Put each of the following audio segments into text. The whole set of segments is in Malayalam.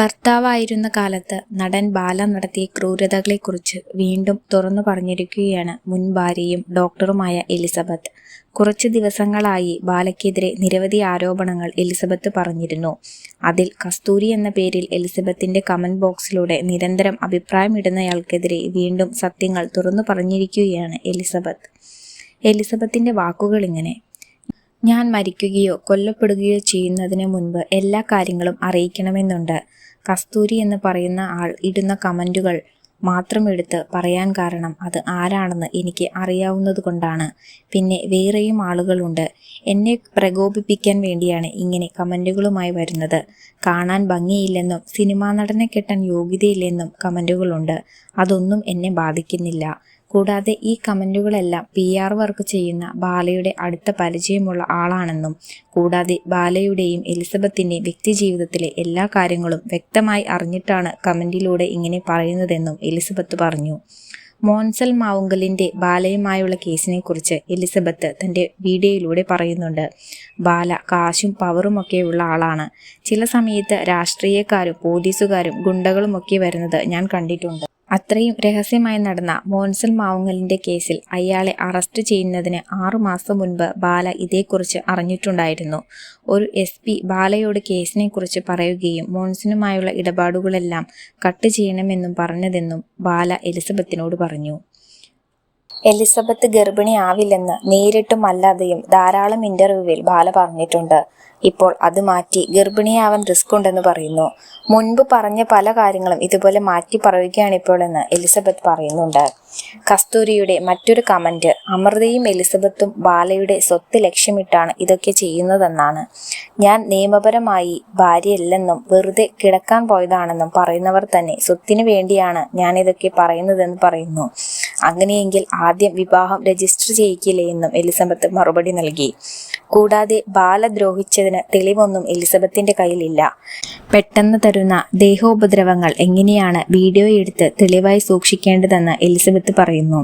ഭർത്താവായിരുന്ന കാലത്ത് നടൻ ബാല നടത്തിയ ക്രൂരതകളെക്കുറിച്ച് വീണ്ടും തുറന്നു പറഞ്ഞിരിക്കുകയാണ് മുൻ ഭാര്യയും ഡോക്ടറുമായ എലിസബത്ത്. കുറച്ച് ദിവസങ്ങളായി ബാലയ്ക്കെതിരെ നിരവധി ആരോപണങ്ങൾ എലിസബത്ത് പറഞ്ഞിരുന്നു. അതിൽ കസ്തൂരി എന്ന പേരിൽ എലിസബത്തിന്റെ കമന്റ് ബോക്സിലൂടെ നിരന്തരം അഭിപ്രായമിടുന്നയാൾക്കെതിരെ വീണ്ടും സത്യങ്ങൾ തുറന്നു പറഞ്ഞിരിക്കുകയാണ് എലിസബത്ത്. എലിസബത്തിന്റെ വാക്കുകൾ ഇങ്ങനെ ഞാൻ മരിക്കുകയോ കൊല്ലപ്പെടുകയോ ചെയ്യുന്നതിന് മുൻപ് എല്ലാ കാര്യങ്ങളും അറിയിക്കണമെന്നുണ്ട്. കസ്തൂരി എന്ന് പറയുന്ന ആൾ ഇടുന്ന കമന്റുകൾ മാത്രം എടുത്ത് പറയാൻ കാരണം അത് ആരാണെന്ന് എനിക്ക് അറിയാവുന്നത് കൊണ്ടാണ്. പിന്നെ വേറെയും ആളുകളുണ്ട്. എന്നെ പ്രകോപിപ്പിക്കാൻ വേണ്ടിയാണ് ഇങ്ങനെ കമന്റുകളുമായി വരുന്നത്. കാണാൻ ഭംഗിയില്ലെന്നും സിനിമാ നടനെ കെട്ടാൻ യോഗ്യതയില്ലെന്നും കമന്റുകളുണ്ട് അതൊന്നും എന്നെ ബാധിക്കുന്നില്ല. കൂടാതെ ഈ കമന്റുകളെല്ലാം പി ആർ വർക്ക് ചെയ്യുന്ന ബാലയുടെ അടുത്ത പരിചയമുള്ള ആളാണെന്നും കൂടാതെ ബാലയുടെയും എലിസബത്തിന്റെയും വ്യക്തിജീവിതത്തിലെ എല്ലാ കാര്യങ്ങളും വ്യക്തമായി അറിഞ്ഞിട്ടാണ് കമന്റിലൂടെ ഇങ്ങനെ പറയുന്നതെന്നും എലിസബത്ത് പറഞ്ഞു. മോൻസൽ മാവുങ്കലിന്റെ ബാലയുമായുള്ള കേസിനെക്കുറിച്ച് എലിസബത്ത് തന്റെ വീഡിയോയിലൂടെ പറയുന്നുണ്ട്. ബാല കാശും പവറുമൊക്കെയുള്ള ആളാണ്. ചില സമയത്ത് രാഷ്ട്രീയക്കാരും പോലീസുകാരും ഗുണ്ടകളുമൊക്കെ വരുന്നത് ഞാൻ കണ്ടിട്ടുണ്ട്. അത്രയും രഹസ്യമായി നടന്ന മോൻസൽ മാവുങ്ങലിന്റെ കേസിൽ അയാളെ അറസ്റ്റ് ചെയ്യുന്നതിന് ആറുമാസം മുൻപ് ബാല ഇതേക്കുറിച്ച് അറിഞ്ഞിട്ടുണ്ടായിരുന്നു. ഒരു എസ് പി ബാലയോട് കേസിനെക്കുറിച്ച് പറയുകയും മോൻസനുമായുള്ള ഇടപാടുകളെല്ലാം കട്ട് ചെയ്യണമെന്നും പറഞ്ഞതെന്നും ബാല എലിസബത്തിനോട് പറഞ്ഞു. എലിസബത്ത് ഗർഭിണിയാവില്ലെന്ന് നേരിട്ടും അല്ലാതെയും ധാരാളം ഇന്റർവ്യൂവിൽ ബാല പറഞ്ഞിട്ടുണ്ട്. ഇപ്പോൾ അത് മാറ്റി ഗർഭിണിയാവാൻ റിസ്ക് ഉണ്ടെന്ന് പറയുന്നു. മുൻപ് പറഞ്ഞ പല കാര്യങ്ങളും ഇതുപോലെ മാറ്റി പറയുകയാണ് ഇപ്പോൾ എന്ന് എലിസബത്ത് പറയുന്നുണ്ട്. കസ്തൂരിയുടെ മറ്റൊരു കമന്റ് അമൃതയും എലിസബത്തും ബാലയുടെ സ്വത്ത് ലക്ഷ്യമിട്ടാണ് ഇതൊക്കെ ചെയ്യുന്നതെന്നാണ്. ഞാൻ നിയമപരമായി ഭാര്യയല്ലെന്നും വെറുതെ കിടക്കാൻ പോയതാണെന്നും പറയുന്നവർ തന്നെ സ്വത്തിനു വേണ്ടിയാണ് ഞാൻ ഇതൊക്കെ പറയുന്നതെന്ന് പറയുന്നു. അങ്ങനെയെങ്കിൽ ആദ്യം വിവാഹം രജിസ്റ്റർ ചെയ്യിക്കില്ലേ എന്നും എലിസബത്ത് മറുപടി നൽകി. കൂടാതെ ബാല ദ്രോഹിച്ചതിന് തെളിവൊന്നും എലിസബത്തിന്റെ കയ്യിലില്ല. പെട്ടെന്ന് തരുന്ന ദേഹോപദ്രവങ്ങൾ എങ്ങനെയാണ് വീഡിയോ എടുത്ത് തെളിവായി സൂക്ഷിക്കേണ്ടതെന്ന് എലിസബത്ത് പറയുന്നു.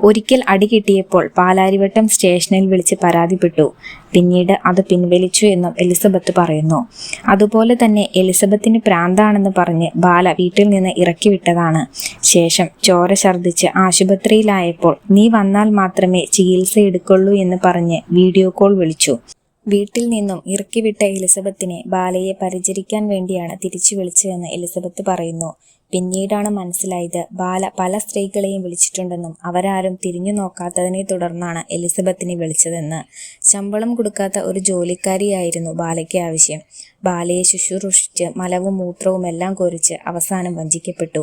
ഒരിക്കൽ അടി കിട്ടിയപ്പോൾ പാലാരിവട്ടം സ്റ്റേഷനിൽ വിളിച്ച് പരാതിപ്പെട്ടു. പിന്നീട് അത് പിൻവലിച്ചു എന്നും എലിസബത്ത് പറയുന്നു. അതുപോലെ തന്നെ എലിസബത്തിന് പ്രാന്താണെന്ന് പറഞ്ഞ് ബാല വീട്ടിൽ നിന്ന് ഇറക്കി വിട്ടതാണ് ശേഷം ചോര ഛർദ്ദിച്ച് ആശുപത്രിയിലായപ്പോൾ നീ വന്നാൽ മാത്രമേ ചികിത്സ എടുക്കുള്ളൂ എന്ന് പറഞ്ഞ് വീഡിയോ കോൾ വിളിച്ചു. വീട്ടിൽ നിന്നും ഇറക്കിവിട്ട എലിസബത്തിനെ ബാലയെ പരിചരിക്കാൻ വേണ്ടിയാണ് തിരിച്ചു വിളിച്ചതെന്ന് എലിസബത്ത് പറയുന്നു. പിന്നീടാണ് മനസ്സിലായത് ബാല പല സ്ത്രീകളെയും വിളിച്ചിട്ടുണ്ടെന്നും അവരാരും തിരിഞ്ഞു നോക്കാത്തതിനെ തുടർന്നാണ് എലിസബത്തിനെ വിളിച്ചതെന്ന്. ശമ്പളം കൊടുക്കാത്ത ഒരു ജോലിക്കാരിയായിരുന്നു ബാലയ്ക്ക് ആവശ്യം. ബാലയെ ശുശ്രൂഷിച്ച് മലവും മൂത്രവും എല്ലാം കുറിച്ച് അവസാനം വഞ്ചിക്കപ്പെട്ടു.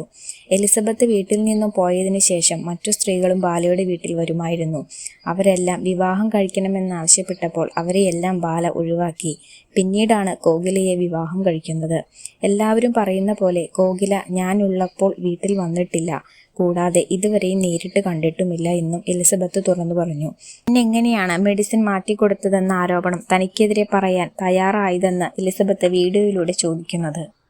എലിസബത്ത് വീട്ടിൽ നിന്നും പോയതിനു ശേഷം മറ്റു സ്ത്രീകളും ബാലയുടെ വീട്ടിൽ വരുമായിരുന്നു. അവരെല്ലാം വിവാഹം കഴിക്കണമെന്ന് കഴിക്കണമെന്നാവശ്യപ്പെട്ടപ്പോൾ അവരെയെല്ലാം ബാല ഒഴിവാക്കി. പിന്നീടാണ് കോകിലയെ വിവാഹം കഴിക്കുന്നത്. എല്ലാവരും പറയുന്ന പോലെ കോകില ഞാനുള്ളപ്പോൾ വീട്ടിൽ വന്നിട്ടില്ല. കൂടാതെ ഇതുവരെയും നേരിട്ട് കണ്ടിട്ടുമില്ല എന്നും എലിസബത്ത് തുറന്നു പറഞ്ഞു. പിന്നെ എങ്ങനെയാണ് മെഡിസിൻ മാറ്റിക്കൊടുത്തതെന്ന ആരോപണം തനിക്കെതിരെ പറയാൻ തയ്യാറായതെന്ന് എലിസബത്ത് വീഡിയോയിലൂടെ ചോദിക്കുന്നത്.